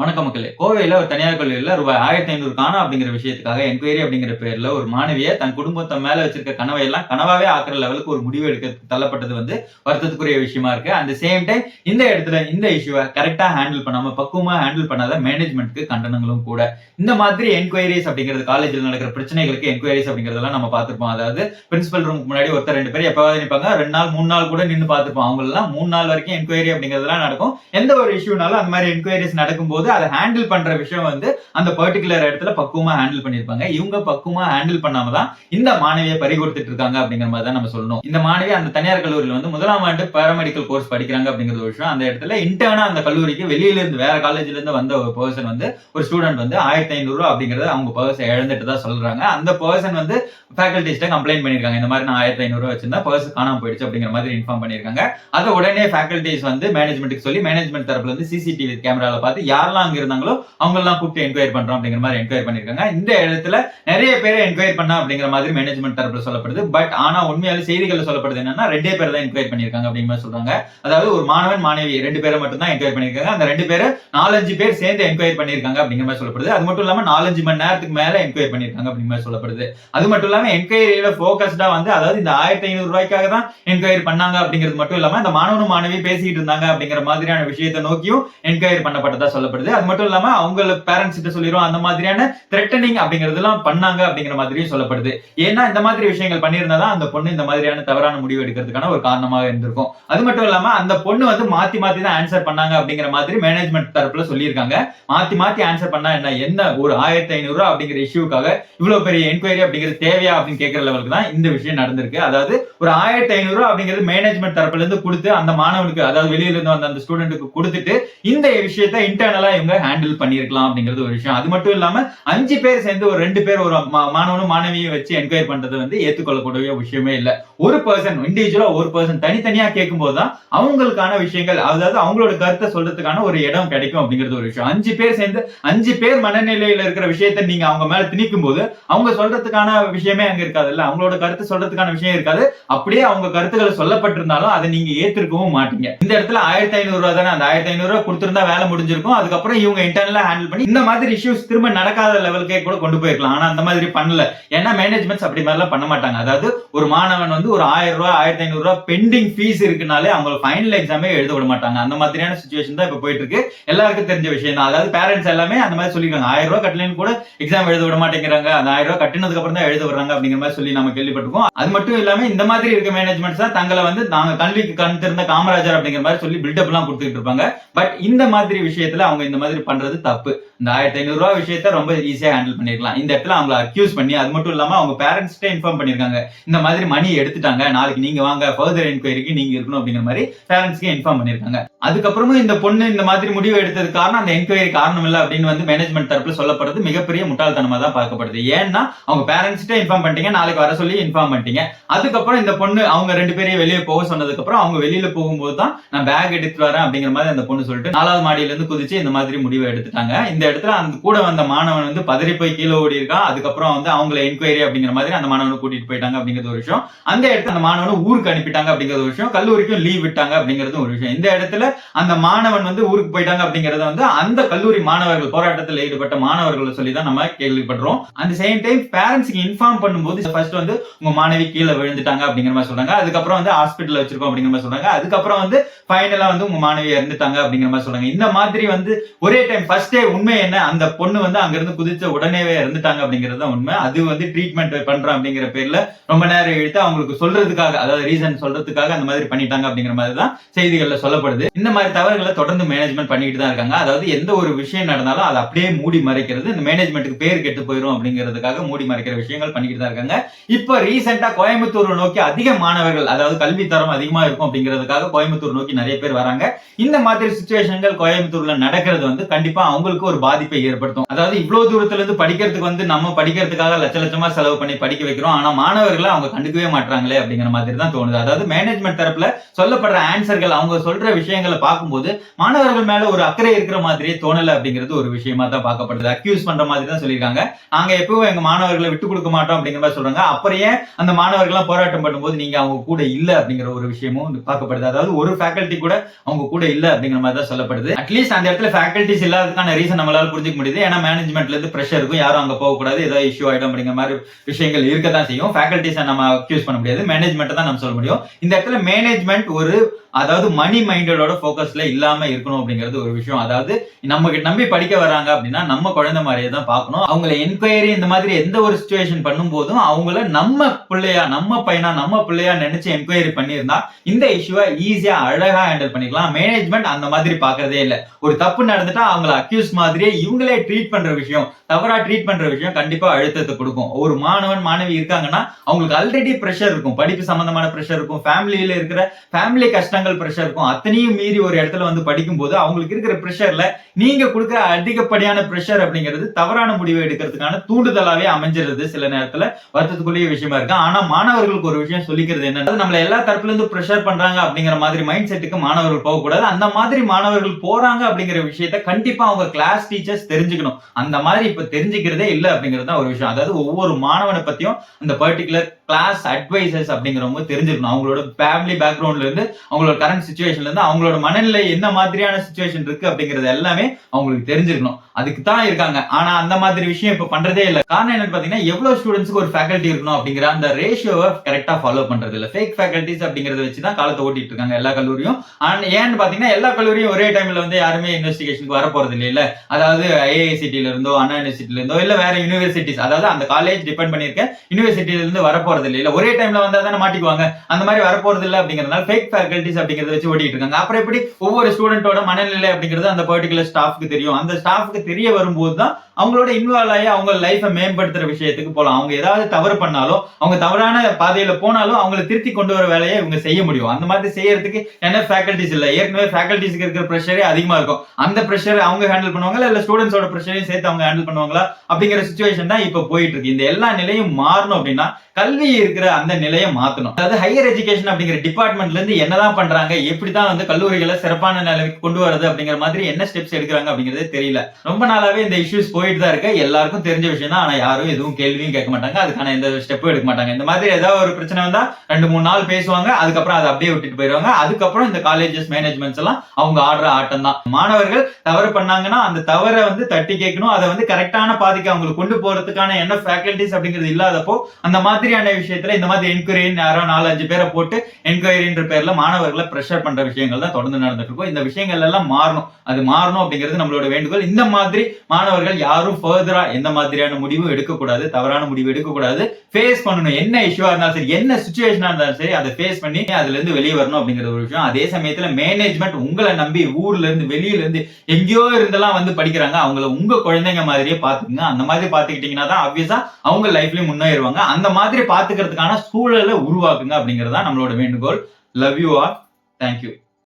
வணக்கம் மக்களே. கோவையில் ஒரு தனியார் கல்லூரியில ரூபாய் ஆயிரத்தி ஐநூறு காணா அப்படிங்கிற விஷயத்துக்காக என்கொயரி அப்படிங்கிற பேர்ல ஒரு மாணவியை தன் குடும்பத்தை மேல வச்சிருக்க கனவை எல்லாம் கனவாவே ஆக்குற லெவலுக்கு ஒரு முடிவு எடுக்க தள்ளப்பட்டது வந்து வருத்தத்துக்குரிய விஷயமா இருக்கு. அந்த சேம் டைம் இந்த இடத்துல இந்த இஷ்யூவை கரெக்டாக ஹேண்டில் பண்ணாம பக்குவமா ஹேண்டில் பண்ணாத மேனேஜ்மெண்ட்க்கு கண்டனங்களும் கூட. இந்த மாதிரி என்கொயரிஸ் அப்படிங்கிறது காலேஜில் நடக்கிற பிரச்சனைகளுக்கு என்கொயரிஸ் அப்படிங்கிறதெல்லாம் நம்ம பார்த்துருப்போம். அதாவது பிரின்சிபல் ரூமுக்கு முன்னாடி ஒருத்தர் ரெண்டு பேர் எப்பவாவது நிற்பாங்க ரெண்டு நாள் மூணு நாள் கூட நின்று பார்த்திருப்போம். அவங்களெல்லாம் மூணு நாள் வரைக்கும் என்கொயரி அப்படிங்கிறதெல்லாம் நடக்கும். எந்த ஒரு இஷ்யூனாலும் அந்த மாதிரி என்கொயரிஸ் நடக்கும்போது அதை ஹேண்டில் பண்ற விஷயம் வந்து அந்த பர்டிகுலர் இடத்துல பக்குவமா ஹேண்டில் பண்ணிருப்பாங்க இவங்க பக்குவமா ஹேண்டில் பண்ணாம தான் இந்த மாணவியை பறி கொடுத்துட்டு இருக்காங்க அப்படிங்கிற மாதிரி தான் நம்ம சொல்லணும். இந்த மாணவி அந்த தனியார் கல்லூரியில் வந்து முதலாம் ஆண்டு பாராமெடிக்கல் கோர்ஸ் படிக்கிறாங்க அப்படிங்கிற ஒரு விஷயம் அந்த இடத்துல இன்டர்னா அந்த கல்லூரிக்கு வெளியில இருந்து வேற காலேஜ்ல இருந்து வந்த ஒரு பர்சன் வந்து ஒரு ஸ்டூடெண்ட் வந்து ஆயிரத்தி ஐநூறு ரூபா அப்படிங்கறத அவங்க பர்சன் இழந்துட்டு தான் சொல்றாங்க. அந்த பர்சன் வந்து ஃபேக்கல்டிஸ்ட கம்ப்ளைண்ட் பண்ணிருக்காங்க இந்த மாதிரி நான் ஆயிரத்தி ஐநூறு ரூபா வச்சிருந்தா பர்ஸ் காணாம போயிடுச்சு அப்படிங்கிற மாதிரி இன்ஃபார்ம் பண்ணிருக்காங்க அதை உடனே ஃபேக்கல்டிஸ் வந்து மேனேஜ்மெண்ட்டுக்கு சொல்லி மேனேஜ்மெண்ட் தரப்புல இருந்து சிசிடிவி கேமரால பார்த்து யாரெல்லாம் அங்க இருந்தாங்களோ அவங்கெல்லாம் கூப்பிட்டு என்கொயரி பண்றோம் அப்படிங்கிற மாதிரி என்கொயரி பண்ணிருக்காங்க இந்த இடத்துல நிறைய பேர் என்கொயரி பண்ணா அப்படிங்கிற மாதிரி மேனேஜ்மெண்ட் தரப்புல சொல்லப்படுது. பட் ஆனா உண்மையால செய்திகள் சொல்லப்படுது என்னன்னா ரெண்டே பேர் தான் என்கொயரி பண்ணிருக்காங்க அப்படிங்கிற மாதிரி சொல்றாங்க. அதாவது ஒரு மாணவன் மாணவி ரெண்டு பேரை மட்டும் தான் என்கொயரி பண்ணிருக்காங்க அந்த ரெண்டு பேரும் நாலஞ்சு பேர் சேர்ந்து என்கொயரி பண்ணிருக்காங்க அப்படிங்கிற மாதிரி சொல்லப்படுது. அது மட்டும் இல்லாம நாலஞ்சு மணி நேரத்துக்கு மேல என்கொயரி பண்ணிருக்காங்க அப்படிங்கிற மாதிரி சொல்லப்படுது. அது மட்டும் இல்லாம என்கொயரியில போக்கஸ்டா வந்து அதாவது இந்த ஆயிரத்தி ஐநூறு ரூபாய்க்காக தான் என்கொயரி பண்ணாங்க அப்படிங்கிறது மட்டும் இல்லாம இந்த மாணவனும் மாணவி பேசிட்டு இருந்தாங்க அப்படிங்கிற மாதிரியான விஷயத்தை நோக்கியும் என்கொயரி பண்ணப்பட்டதா சொல்லப்படுது. அது மட்டும் இல்லாம அவங்க பேரண்ட்ஸ் கிட்ட சொல்லிரும் அந்த மாதிரியான த்ரெட்டனிங் அப்படிங்கறதெல்லாம் பண்ணாங்க அப்படிங்கிற மாதிரியும் சொல்லப்படுது. ஏன்னா இந்த மாதிரி விஷயங்கள் பண்ணியிருந்தாதான் அந்த பொண்ணு இந்த மாதிரியான தவறான முடிவு எடுக்கிறதுக்கான ஒரு காரணமாக இருந்திருக்கும். அது மட்டும் இல்லாம அந்த பொண்ணு வந்து மாத்தி மாத்தி தான் ஆன்சர் பண்ணாங்க அப்படிங்கிற மாதிரி மேனேஜ்மெண்ட் தரப்புல சொல்லியிருக்காங்க. மாத்தி மாத்தி ஆன்சர் பண்ணா என்ன? என்ன? ஒரு ஆயிரத்தி ஐநூறு ரூபா அப்படிங்கிற இஷ்யூக்காக இவ்வளவு பெரிய என்கொயரி அப்படிங்கிறது தேவையா அப்படின்னு கேட்கிற லெவலுக்கு தான் இந்த விஷயம் நடந்திருக்கு. அதாவது ஒரு ஆயிரத்தி ஐநூறு ரூபா அப்படிங்கிறது மேனேஜ்மெண்ட் தரப்புல இருந்து கொடுத்து அந்த மாணவனுக்கு அதாவது வெளியில இருந்து வந்த அந்த ஸ்டூடெண்ட்டுக்கு கொடுத்துட்டு இந்த விஷயத்த இன்டர்னலா இவங்க ஹேண்டில் பண்ணிருக்கலாம் அப்படிங்கிறது ஒரு விஷயம். அது மட்டும் இல்லாம அஞ்சு பேர் சேர்ந்து ஒரு ரெண்டு பேர் ஒரு மாணவனும் மாணவியும் வச்சு என்கொயர் பண்றது வந்து ஏத்துக்கொள்ளக்கூடிய விஷயமே இல்ல. ஒரு பர்சன் இண்டிவிஜுவலா ஒரு பர்சன் தனித்தனியா கேட்கும்போது போதுதான் அவங்களுக்கான விஷயங்கள் அதாவது அவங்களோட கருத்தை சொல்றதுக்கான ஒரு இடம் கிடைக்கும் அப்படிங்கிறது ஒரு விஷயம். அஞ்சு பேர் சேர்ந்து அஞ்சு பேர் மனநிலையில இருக்கிற விஷயத்த நீங்க அவங்க மேல திணிக்கும் போது அவங்க சொல்றதுக்கான விஷயமே அங்க இருக்காதுல்ல. அவங்களோட கருத்து சொல்றதுக்கான விஷயம் இருக்காது. அப்படியே அவங்க கருத்துக்களை சொல்லப்பட்டிருந்தாலும் அதை நீங்க ஏத்திருக்கவும் மாட்டீங்க. இந்த இடத்துல ஆயிரத்தி ஐநூறு ரூபா தானே? அந்த ஆயிரத்தி ஐநூறு ரூபா கொடுத்திருந்தா வேலை முடிஞ்சிருக்கும். அதுக்கப்புறம் இவங்க இன்டர்னலா ஹேண்டில் பண்ணி இந்த மாதிரி இஷ்யூஸ் திரும்ப நடக்காத லெவலுக்கே கூட கொண்டு போயிருக்கலாம். ஆனா அந்த மாதிரி பண்ணல. ஏன்னா மேனேஜ்மெண்ட்ஸ் அப்படி மாதிரிலாம் பண்ண மாட்டாங்க. அதாவது ஒரு மாணவன் வந்து ஒரு ஆயிரம் ரூபாய் ஆயிரத்தி ஐநூறு ரூபாய் பெண்டிங் ஃபீஸ் இருக்குனாலே அவங்க ஃபைனல் எக்ஸாமே எழுத விட மாட்டாங்க. அந்த மாதிரியான சுச்சுவேஷன் தான் இப்ப போயிட்டு இருக்கு எல்லாருக்கும் தெரிஞ்ச விஷயம் தான். அதாவது பேரண்ட்ஸ் எல்லாமே அந்த மாதிரி சொல்லிருக்காங்க. ஆயிரம் ரூபாய் கட்டலன்னு கூட எக்ஸாம் எழுத விட மாட்டேங்கிறாங்க. அந்த ஆயிரம் ரூபாய் கட்டினதுக்கு அப்புறம் தான் எழுத விடுறாங்க அப்படிங்கிற மாதிரி சொல்லி நம்ம கேள்விப்பட்டிருக்கோம். அது மட்டும் இல்லாம இந்த மாதிரி இருக்க மேனேஜ்மெண்ட்ஸ் தான் தங்களை வந்து நாங்க கல்விக்கு கண் திறந்த காமராஜர் அப்படிங்கிற மாதிரி சொல்லி பில்டப் எல்லாம் கொடுத்துட்டு இருப்பாங்க. பட் இந்த மாதிரி விஷயத்துல அவங்க இந்த மாதிரி பண்றது தப்பு. இந்த ஆயிரத்தி ஐநூறு விஷயத்த ரொம்ப ஈஸியா ஹேண்டில் பண்ணிருக்கலாம். இந்த இடத்துல அவங்களை அக்யூஸ் பண்ணி அது மட்டும் இல்லாம அவங்க பேரண்ட்ஸ்ட்டே இன்ஃபார்ம் பண்ணிருக்காங்க. இந்த மாதிரி மணி எடுத்துட்டாங்க நாளைக்கு நீங்க வாங்க ஃபர்தர் என்கொயரிக்கு நீங்க இருக்கணும் அப்படிங்கிற மாதிரி பேரண்ட்ஸ்க்கு இன்ஃபார்ம் பண்ணிருக்காங்க. அதுக்கப்புறமும் இந்த பொண்ணு இந்த மாதிரி முடிவு எடுத்தது காரணம் அந்த என்கொயரி காரணம் இல்லை அப்படின்னு வந்து மேனேஜ்மெண்ட் தரப்புல சொல்லப்படுறது மிகப்பெரிய முட்டாள்தனமா தான் பார்க்கப்படுது. ஏன்னா அவங்க பேரண்ட்ஸ்ட்டே இன்ஃபார்ம் பண்ணிட்டீங்க நாளைக்கு வர சொல்லி இன்ஃபார்ம் பண்ணிட்டீங்க. அதுக்கப்புறம் இந்த பொண்ணு அவங்க ரெண்டு பேரையும் வெளியே போக சொன்னதுக்கு அப்புறம் அவங்க வெளியில போகும்போது தான் நான் பேக் எடுத்து வரேன் அப்படிங்கிற மாதிரி அந்த பொண்ணு சொல்லிட்டு நாலாவது மாடியில இருந்து குதிச்சு இந்த மாதிரி முடிவை எடுத்துட்டாங்க. இந்த இடத்துல அந்த கூட வந்த மாணவன் வந்து பதறி போய் கீழே ஓடி இருக்கான். அதுக்கப்புறம் வந்து அவங்கள என்கொயரி அப்படிங்கிற மாதிரி அந்த மாணவனை கூட்டிட்டு போயிட்டாங்க அப்படிங்கிறது ஒரு விஷயம். அந்த இடத்துல அந்த மாணவனை ஊருக்கு அனுப்பிட்டாங்க அப்படிங்கிறது ஒரு விஷயம். கல்லூரிக்கும் லீவ் விட்டாங்க அப்படிங்கிறது ஒரு விஷயம். இந்த இடத்துல அந்த மாணவன் வந்து ஊருக்கு போயிட்டாங்க அப்படிங்கறத வந்து அந்த கல்லூரி மாணவர்கள் போராட்டத்தில் ஈடுபட்ட மாணவர்களை சொல்லி தான் நம்ம கேள்விப்படுறோம். அந்த சேம் டைம் பேரண்ட்ஸ்க்கு இன்ஃபார்ம் பண்ணும்போது ஃபர்ஸ்ட் வந்து உங்க மாணவி கீழே விழுந்துட்டாங்க அப்படிங்கிற மாதிரி சொல்றாங்க. அதுக்கப்புறம் வந்து ஹாஸ்பிட்டல் வச்சிருக்கோம் அப்படிங்கிற மாதிரி சொல்றாங்க. அதுக்கப்புறம் வந்து ஃபைனலா வந்து உங்க மாணவி இறந்துட்டாங்க அப்படிங்கிற மாதிரி சொல்றாங்க. இந்த மாதிரி வந்து ஒரே டைம் ஃபர்ஸ்ட் டே உண்மை என்ன? அந்த பொண்ணு வந்து அங்கிருந்து குதிச்ச உடனேவே இறந்துட்டாங்க அப்படிங்கிறது தான் உண்மை. அது வந்து ட்ரீட்மெண்ட் பண்றோம் அப்படிங்கிற பேர்ல ரொம்ப நேரம் இழுத்து அவங்களுக்கு சொல்றதுக்காக அதாவது ரீசன் சொல்றதுக்காக அந்த மாதிரி பண்ணிட்டாங்க அப்படிங்கிற மாதிரி தான் செய்திகள்ல சொல்லப்படுது. இந்த மாதிரி தவறுகளை தொடர்ந்து மேனேஜ்மெண்ட் பண்ணிட்டு தான் இருக்காங்க. அதாவது எந்த ஒரு விஷயம் நடந்தாலும் அதை அப்படியே மூடி மறைக்கிறது இந்த மேனேஜ்மெண்ட்டுக்கு பேர் கெட்டு போயிடும் அப்படிங்கிறதுக்காக மூடி மறைக்கிற விஷயங்கள் பண்ணிட்டு தான் இருக்காங்க. இப்போ ரீசெண்டா கோயம்புத்தூர் நோக்கி அதிக மாணவர்கள் அதாவது கல்வி தரம் அதிகமா இருக்கும் அப்படிங்கிறதுக்காக கோயம்புத்தூர் நோக்கி நிறைய பேர் வராங்க. இந்த மாதிரி சுச்சுவேஷன்கள் கோயம்புத்தூர்ல நடக்கிற படிக்கிறது வந்து கண்டிப்பா அவங்களுக்கு ஒரு பாதிப்பை ஏற்படுத்தும். அதாவது இவ்வளவு தூரத்துல இருந்து படிக்கிறதுக்கு வந்து நம்ம படிக்கிறதுக்காக லட்ச லட்சமா செலவு பண்ணி படிக்க வைக்கிறோம். ஆனா மாணவர்களை அவங்க கண்டுக்கவே மாட்டாங்களே அப்படிங்கிற மாதிரி தான் தோணுது. அதாவது மேனேஜ்மெண்ட் தரப்புல சொல்லப்படுற ஆன்சர்கள் அவங்க சொல்ற விஷயங்களை பார்க்கும்போது மாணவர்கள் மேல ஒரு அக்கறை இருக்கிற மாதிரியே தோணல அப்படிங்கிறது ஒரு விஷயமா தான் பார்க்கப்படுது. அக்யூஸ் பண்ற மாதிரி தான் சொல்லியிருக்காங்க. நாங்க எப்பவும் எங்க மாணவர்களை விட்டு கொடுக்க மாட்டோம் அப்படிங்கிற மாதிரி சொல்றாங்க. அப்புறம் ஏன் அந்த மாணவர்கள்லாம் போராட்டம் பண்ணும்போது நீங்க அவங்க கூட இல்ல அப்படிங்கிற ஒரு விஷயமும் பார்க்கப்படுது. அதாவது ஒரு ஃபேக்கல்ட்டி கூட அவங்க கூட இல்ல அப்படிங்கிற மாதிரி தான் சொல்லப்படுது. அட்லீஸ்ட் அந்த இடத்துல ஃபேக்கல்டிஸ் இல்லாததுக்கான ரீசன் நம்மளால புரிஞ்சுக்க முடியுது. ஏன்னா மேனேஜ்மெண்ட்ல இருந்து ப்ரெஷர் இருக்கும். யாரும் அங்க போக கூடாது ஏதாவது இஷ்யூ ஆயிடும் அப்படிங்கிற மாதிரி விஷயங்கள் இருக்க தான் செய்யும் ஃபேக்கல்டிஸை நம்ம அக்யூஸ் பண்ண முடியாது. மேனேஜ்மெண்ட் தான் நம்ம சொல்ல முடியும். இந்த இடத்துல மேனேஜ்மெண்ட் ஒரு அதாவது மணி மைண்டடோட ஃபோக்கஸ்ல இல்லாம இருக்கணும் அப்படிங்கிறது ஒரு விஷயம். அதாவது நம்ம நம்பி படிக்க வராங்க அப்படின்னா நம்ம குழந்தை மாதிரியே தான் பார்க்கணும். அவங்கள என்கொயரி இந்த மாதிரி எந்த ஒரு சுச்சுவேஷன் பண்ணும் போதும் அவங்கள நம்ம பிள்ளையா நம்ம பையனா நம்ம பிள்ளையா நினைச்சு என்கொயரி பண்ணியிருந்தா இந்த இஷ்யூவை ஈஸியா அழகா ஹேண்டில் பண்ணிக்கலாம். மேனேஜ்மெண்ட் அந்த மாதிரி பாக்குறதே இல்ல. ஒரு தப்பு நடந்துட்டா அவங்களை அக்யூஸ் மாதிரியே இவங்களே ட்ரீட் பண்ற விஷயம் தவறா ட்ரீட் பண்ற விஷயம் கண்டிப்பா அழுத்தத்தை கொடுக்கும். ஒரு மாணவன் மாணவி இருக்காங்கன்னா அவங்களுக்கு ஆல்ரெடி ப்ரெஷர் இருக்கும். படிப்பு சம்பந்தமான ப்ரெஷர் இருக்கும். ஃபேமிலியில இருக்கிற ஃபேமிலி கஷ்டங்கள் ப்ரெஷர் இருக்கும். அத்தனையும் மீறி ஒரு இடத்துல வந்து படிக்கும் போது அவங்களுக்கு இருக்கிற ப்ரெஷர்ல நீங்க கொடுக்குற அதிகப்படியான ப்ரெஷர் அப்படிங்கிறது தவறான முடிவு எடுக்கிறதுக்கான தூண்டுதலாவே அமைஞ்சிருது சில நேரத்துல. வருத்தத்துக்குரிய விஷயமா இருக்கு. ஆனா மாணவர்களுக்கு ஒரு விஷயம் சொல்லிக்கிறது என்னன்னா நம்மள எல்லா தரப்புல இருந்து ப்ரெஷர் பண்றாங்க அப்படிங்கிற மாதிரி மைண்ட் செட்டுக்கு மாணவர்கள் போகக்கூடாது. அந்த மாதிரி மாணவர்கள் போறாங்க அப்படிங்கிற விஷயம் விஷயத்த கண்டிப்பா அவங்க கிளாஸ் டீச்சர்ஸ் தெரிஞ்சுக்கணும். அந்த மாதிரி இப்ப தெரிஞ்சுக்கிறதே இல்ல அப்படிங்கிறது தான் ஒரு விஷயம். அதாவது ஒவ்வொரு மாணவனை பத்தியும் அந்த பர்டிகுலர் கிளாஸ் அட்வைசர்ஸ் அப்படிங்கிறவங்க தெரிஞ்சிருக்கணும் அவங்களோட ஃபேமிலி பேக்ரவுண்ட்ல இருந்து அவங்களோட கரண்ட் சுச்சுவேஷன்ல இருந்து அவங்களோட மனநிலை என்ன மாதிரியான சுச்சுவேஷன் இருக்கு அப்படிங்கிறது எல்லாமே அவங்களுக்கு தெரிஞ்சிருக்கணும் அதுக்கு தான் இருக்காங்க. ஆனா அந்த மாதிரி விஷயம் இப்ப பண்றதே இல்ல. காரணம் என்னன்னு பாத்தீங்கன்னா எவ்வளவு ஸ்டூடெண்ட்ஸ்க்கு ஒரு ஃபேக்கல்ட்டி இருக்கணும் அப்படிங்கிற அந்த ரேஷியோவை கரெக்டா ஃபாலோ பண்றது இல்ல. ஃபேக் ஃபேக்கல்ட்டிஸ் அப்படிங்கறத வச்சு தான் காலத்தை ஓட்டிட்டு இருக்காங்க எல்லா கல்லூரியும். அண்ட் ஏன்னு பாத்தீங்கன்னா எல்லா கல்லூரியும் ஒரே டைம்ல வந்து யாருமே இன்வெஸ்டிகேஷனுக்கு வர போறது இல்ல அதாவது ஐஐசிட்டில இருந்தோ அண்ணா யூனிவர்சிட்டில இருந்தோ இல்ல வேற யூனிவர்சிட்டிஸ் அதாவது அந்த காலேஜ் டிபெண்ட் பண்ணிருக்க யூனிவர்சிட்டில இருந்து வர போறது இல்ல இல்லை ஒரே டைம்ல வந்தா தானே மாட்டிக்குவாங்க. அந்த மாதிரி வரப்போறது இல்லை அப்படிங்கிறதுனால ஃபேக் ஃபேக்கல்ட்டிஸ் அப்படிங்கறத வச்சு ஓட்டிட்டு இருக்காங்க. அப்புறம் எப்படி? ஒவ்வொரு ஸ்டூடெண்டோட மனநிலை அப்படிங்கிறது அந்த பர்டிகுலர் ஸ்டாஃப்க்கு தெரியும். அந்த ஸ்டாஃப்க்கு தெரிய வரும்போது தான் அவங்களோட இன்வால்வ் ஆகி அவங்க லைஃபை மேம்படுத்துற விஷயத்துக்கு போலாம். அவங்க ஏதாவது தவறு பண்ணாலும் அவங்க தவறான பாதையில போனாலும் அவங்களை திருத்தி கொண்டு வர வேலையை இவங்க செய்ய முடியும். அந்த மாதிரி செய்யறதுக்கு என்ன ஃபேக்கல்டிஸ் இல்லை. ஏற்கனவே ஃபேக்கல்டிஸ்க்கு இருக்கிற ப்ரெஷரே அதிகமா இருக்கும். அந்த ப்ரெஷர் அவங்க ஹேண்டில் பண்ணுவாங்களா இல்ல ஸ்டூடெண்ட்ஸோட ப்ரெஷரையும் சேர்த்து அவங்க ஹேண்டில் பண்ணுவாங்களா அப்படிங்கிற சுச்சுவேஷன் தான் இப்ப போயிட்டு இருக்கு. இந்த எல்லா நிலையும் மாறணும் அப்படின்னா கல்வி இருக்கிற அந்த நிலையை மாத்தணும். அதாவது ஹையர் எஜுகேஷன் அப்படிங்கிற டிபார்ட்மெண்ட்ல இருந்து என்னதான் பண்றாங்க எப்படிதான் வந்து கல்லூரிகளை சிறப்பான நிலைக்கு கொண்டு வரது அப்படிங்கிற மாதிரி என்ன ஸ்டெப்ஸ் எடுக்கிறாங்க அப்படிங்கறது தெரியல. ரொம்ப நாளாவே இந்த இஷ்யூஸ் போயிட்டு தான் இருக்கு. எல்லாருக்கும் தெரிஞ்ச விஷயம் தான் ஆனா யாரும் எதுவும் கேள்வியும் கேட்க மாட்டாங்க. அதுக்கான எந்த ஸ்டெப்பும் எடுக்க மாட்டாங்க. இந்த மாதிரி ஏதாவது ஒரு பிரச்சனை வந்தா ரெண்டு மூணு நாள் பேசுவாங்க. அதுக்கப்புறம் அதை அப்படியே விட்டுட்டு போயிடுவாங்க. அதுக்கப்புறம் இந்த காலேஜஸ் மேனேஜ்மெண்ட்ஸ் எல்லாம் அவங்க ஆடுற ஆட்டம் தான் மாணவர்கள் தவறு பண்ணாங்கன்னா அந்த தவறை வந்து தட்டி கேட்கணும். அதை வந்து கரெக்டான பாதிக்கு அவங்களுக்கு கொண்டு போறதுக்கான என்ன ஃபேக்கல்டிஸ் அப்படிங்கிறது இல்லாதப்போ அந்த மாதிரியான விஷயத்துல இந்த மாதிரி என்கொயரின்னு யாரோ நாலு அஞ்சு பேரை போட்டு என்கொயரின்ற பேர்ல மாணவர்களை ப்ரெஷர் பண்ற விஷயங்கள் தான் தொடர்ந்து நடந்துட்டு இருக்கும். இந்த விஷயங்கள் எல்லாம் மாறணும். அது மாறணும் அப்படிங்கிறது நம்மளோட வேண்டுகோள். இந்த மாதிரி மாணவர்கள் யாரும் ஃபர்தரா எந்த மாதிரியான முடிவும் எடுக்கக்கூடாது தவறான முடிவு எடுக்கக்கூடாது. ஃபேஸ் பண்ணணும். என்ன இஷ்யூவா இருந்தாலும் சரி என்ன சுச்சுவேஷனா இருந்தாலும் சரி அதை ஃபேஸ் பண்ணி அதுல இருந்து வெளியே வரணும் அப்படிங்கிற ஒரு விஷயம். அதே சமயத்துல மேனேஜ்மெண்ட் உங்களை நம்பி ஊர்ல இருந்து வெளியில இருந்து எங்கேயோ இருந்தெல்லாம் வந்து படிக்கிறாங்க. அவங்கள உங்க குழந்தைங்க மாதிரியே பாத்துக்கங்க அந்த மாதிரி பாத்துக்கிட்டீங்கன்னா தான் ஆப்வியஸா அவங்க லைஃப்லயும் முன்னேறுவாங்க. அந்த மாதிரி பாத்துக்கிறதுக்கான சூழலை உருவாக்குங்க அப்படிங்கறதா நம்மளோட வேண்டுகோள். Love you are thank you